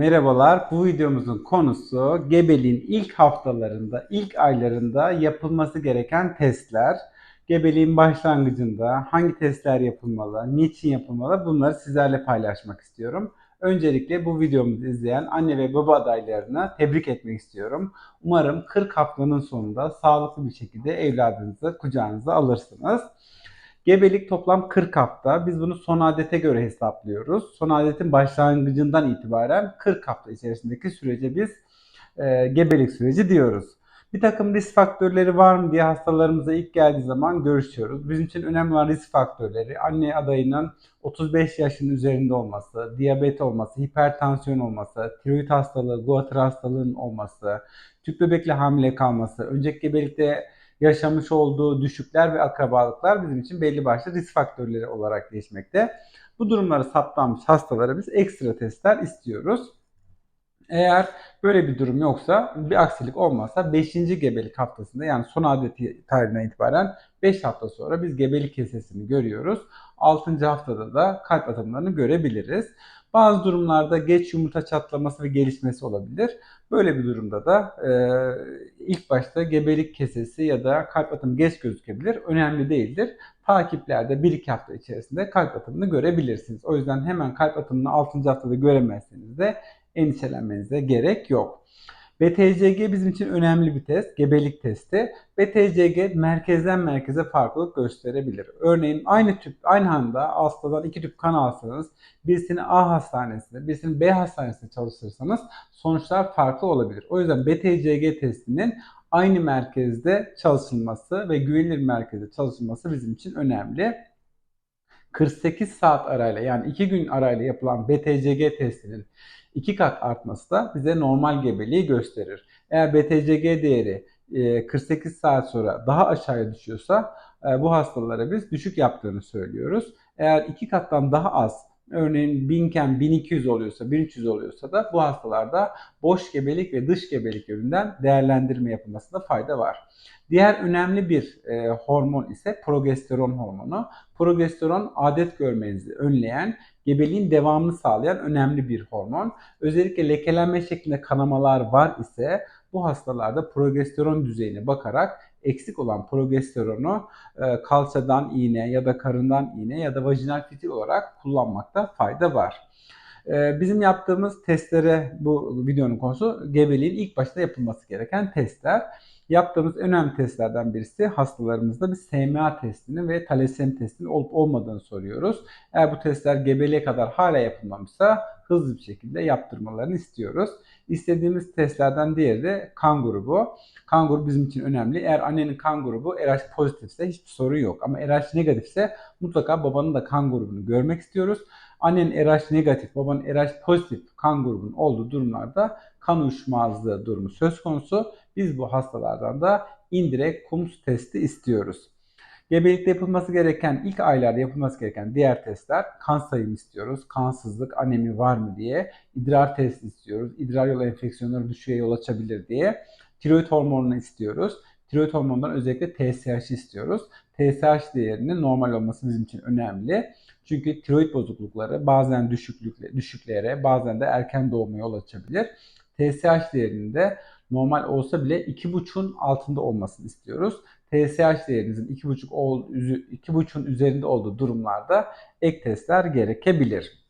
Merhabalar. Bu videomuzun konusu gebeliğin ilk haftalarında, ilk aylarında yapılması gereken testler. Gebeliğin başlangıcında hangi testler yapılmalı, niçin yapılmalı bunları sizlerle paylaşmak istiyorum. Öncelikle bu videomuzu izleyen anne ve baba adaylarına tebrik etmek istiyorum. Umarım 40 haftanın sonunda sağlıklı bir şekilde evladınızı kucağınıza alırsınız. Gebelik toplam 40 hafta. Biz bunu son adete göre hesaplıyoruz. Son adetin başlangıcından itibaren 40 hafta içerisindeki sürece biz e, gebelik süreci diyoruz. Bir takım risk faktörleri var mı diye hastalarımıza ilk geldiği zaman görüşüyoruz. Bizim için önemli olan risk faktörleri anne adayının 35 yaşın üzerinde olması, diyabet olması, hipertansiyon olması, tiroid hastalığı, guatr hastalığının olması, tüp bebekle hamile kalması, önceki gebelikte yaşamış olduğu düşükler ve akrabalıklar bizim için belli başlı risk faktörleri olarak değişmekte. Bu durumları saptanmış hastalara biz ekstra testler istiyoruz. Eğer böyle bir durum yoksa, bir aksilik olmazsa 5. gebelik haftasında yani son adet tarihinden itibaren 5 hafta sonra biz gebelik kesesini görüyoruz. 6. haftada da kalp atımlarını görebiliriz. Bazı durumlarda geç yumurta çatlaması ve gelişmesi olabilir. Böyle bir durumda da e, ilk başta gebelik kesesi ya da kalp atımı geç gözükebilir. Önemli değildir. Takiplerde 1-2 hafta içerisinde kalp atımını görebilirsiniz. O yüzden hemen kalp atımını 6. haftada göremezseniz de endişelenmenize gerek yok. BTCG bizim için önemli bir test, gebelik testi. BTCG merkezden merkeze farklılık gösterebilir. Örneğin aynı tüp, aynı anda hastadan iki tüp kan alsanız, birisini A hastanesinde, birisini B hastanesinde çalıştırırsanız sonuçlar farklı olabilir. O yüzden BTCG testinin aynı merkezde çalışılması ve güvenilir merkezde çalışılması bizim için önemli. 48 saat arayla yani 2 gün arayla yapılan BTCG testinin 2 kat artması da bize normal gebeliği gösterir. Eğer BTCG değeri 48 saat sonra daha aşağıya düşüyorsa bu hastalara biz düşük yaptığını söylüyoruz. Eğer 2 kattan daha az örneğin 1000 iken 1200 oluyorsa 1300 oluyorsa da bu hastalarda boş gebelik ve dış gebelik yönünden değerlendirme yapılmasında fayda var. Diğer önemli bir e, hormon ise progesteron hormonu. Progesteron adet görmenizi önleyen, gebeliğin devamını sağlayan önemli bir hormon. Özellikle lekelenme şeklinde kanamalar var ise bu hastalarda progesteron düzeyine bakarak eksik olan progesteronu e, kalçadan iğne ya da karından iğne ya da vajinal fitil olarak kullanmakta fayda var. E, bizim yaptığımız testlere bu videonun konusu gebeliğin ilk başta yapılması gereken testler. Yaptığımız önemli testlerden birisi hastalarımızda bir SMA testini ve talasemi testini olup olmadığını soruyoruz. Eğer bu testler gebeliğe kadar hala yapılmamışsa hızlı bir şekilde yaptırmalarını istiyoruz. İstediğimiz testlerden diğeri de kan grubu. Kan grubu bizim için önemli. Eğer annenin kan grubu RH pozitifse hiçbir sorun yok. Ama RH negatifse mutlaka babanın da kan grubunu görmek istiyoruz. Annenin RH negatif, babanın RH pozitif kan grubunun olduğu durumlarda kan uyuşmazlığı durumu söz konusu. Biz bu hastalardan da indirekt KUMS testi istiyoruz. Gebelikte yapılması gereken, ilk aylarda yapılması gereken diğer testler kan sayımı istiyoruz. Kansızlık, anemi var mı diye. idrar testi istiyoruz. İdrar yolu enfeksiyonları düşüğe yol açabilir diye. Tiroid hormonunu istiyoruz. Tiroid hormonundan özellikle TSH istiyoruz. TSH değerinin normal olması bizim için önemli. Çünkü tiroid bozuklukları bazen düşüklükle, düşüklere, bazen de erken doğuma yol açabilir. TSH değerinde normal olsa bile 2,5'un altında olmasını istiyoruz. TSH değerinizin 2,5 2,5'un üzerinde olduğu durumlarda ek testler gerekebilir.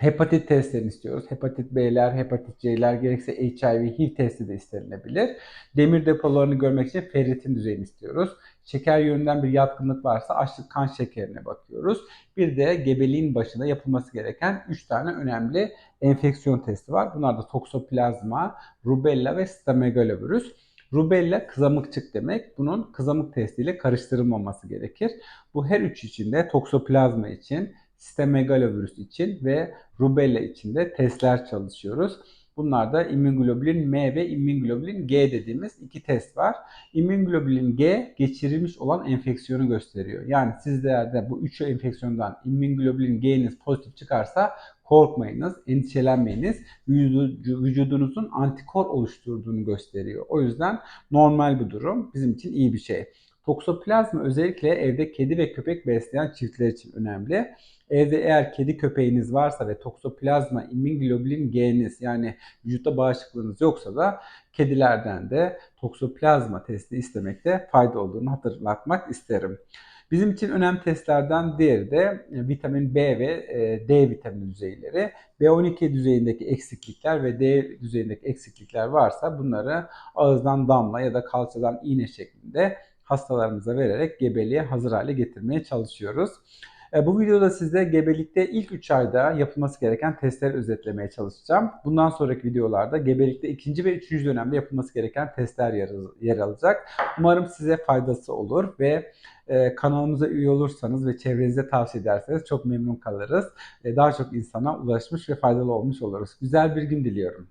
Hepatit testlerini istiyoruz. Hepatit B'ler, hepatit C'ler gerekse HIV, HIV testi de istenilebilir. Demir depolarını görmek için ferritin düzeyini istiyoruz. Şeker yönünden bir yatkınlık varsa açlık kan şekerine bakıyoruz. Bir de gebeliğin başında yapılması gereken 3 tane önemli enfeksiyon testi var. Bunlar da toksoplazma, rubella ve stamegalovirüs. Rubella kızamıkçık demek. Bunun kızamık testiyle karıştırılmaması gerekir. Bu her üç için de toksoplazma için, stemegalovirüs için ve rubella için de testler çalışıyoruz. Bunlarda immunoglobulin M ve immunoglobulin G dediğimiz iki test var. İmmünoglobulin G geçirilmiş olan enfeksiyonu gösteriyor. Yani sizlerde bu üç enfeksiyondan immunoglobulin G'niz pozitif çıkarsa korkmayınız, endişelenmeyiniz. Vücudunuzun antikor oluşturduğunu gösteriyor. O yüzden normal bir durum bizim için iyi bir şey. Toksoplazma özellikle evde kedi ve köpek besleyen çiftler için önemli. Evde eğer kedi köpeğiniz varsa ve toksoplazma immunoglobulin G'niz yani vücutta bağışıklığınız yoksa da kedilerden de toksoplazma testi istemekte fayda olduğunu hatırlatmak isterim. Bizim için önemli testlerden diğeri de e, vitamin B ve e, D vitamini düzeyleri. B12 düzeyindeki eksiklikler ve D düzeyindeki eksiklikler varsa bunları ağızdan damla ya da kalçadan iğne şeklinde hastalarımıza vererek gebeliğe hazır hale getirmeye çalışıyoruz. E, Bu videoda size gebelikte ilk 3 ayda yapılması gereken testleri özetlemeye çalışacağım. Bundan sonraki videolarda gebelikte ikinci ve üçüncü dönemde yapılması gereken testler yer, yer alacak. Umarım size faydası olur ve e, kanalımıza üye olursanız ve çevrenize tavsiye ederseniz çok memnun kalırız. E, Daha çok insana ulaşmış ve faydalı olmuş oluruz. Güzel bir gün diliyorum.